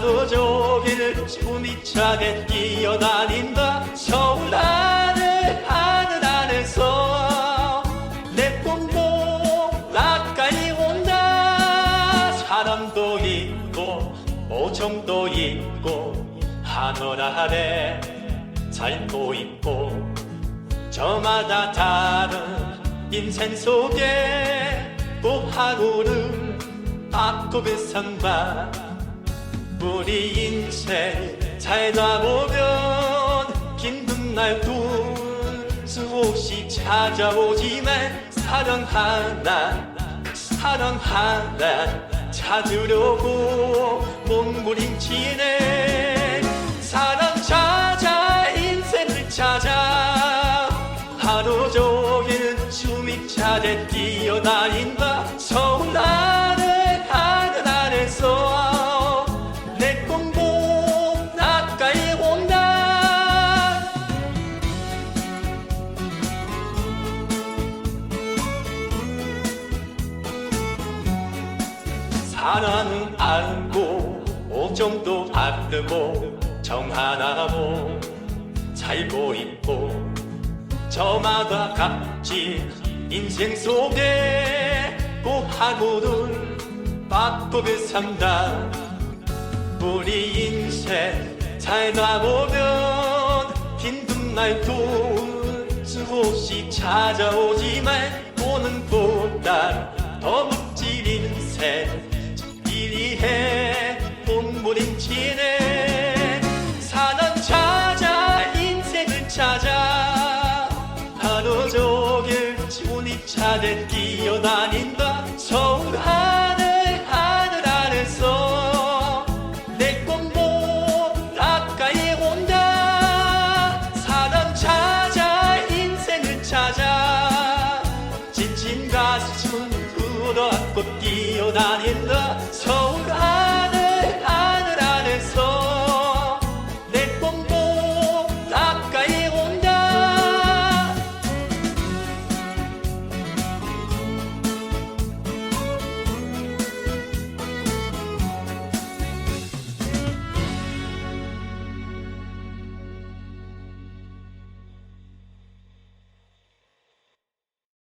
하루 종일 숨이 차게 뛰어다닌다. 서울 하 정도 있고 하늘 아래 살고 있고 저마다 다른 인생 속에 또 하루를 바꾸고 산다 우리 인생 살다 보면 힘든 날도 수없이 찾아오지만 사랑 하나 사랑 하나 찾으려고 몸부림치네. 사랑 찾아 인생을 찾아. 하루 종일 숨이 차게 뛰어다닌다 사랑은 알고 오정도 바르고 정 하나로 살고 있고 저마다 각지 인생 속에 꼭 하루를 바꾸고 산다. 우리 인생 살다 보면 힘든 날도 수없이 찾아오지만 오는 보다 더 멋진 인생 차게 뛰어다닌다. 서울 하늘 하늘 안에서 내 꿈도 가까이 온다 사람 찾아 인생을 찾아. 지친 가슴 끌어안고 뛰어다닌다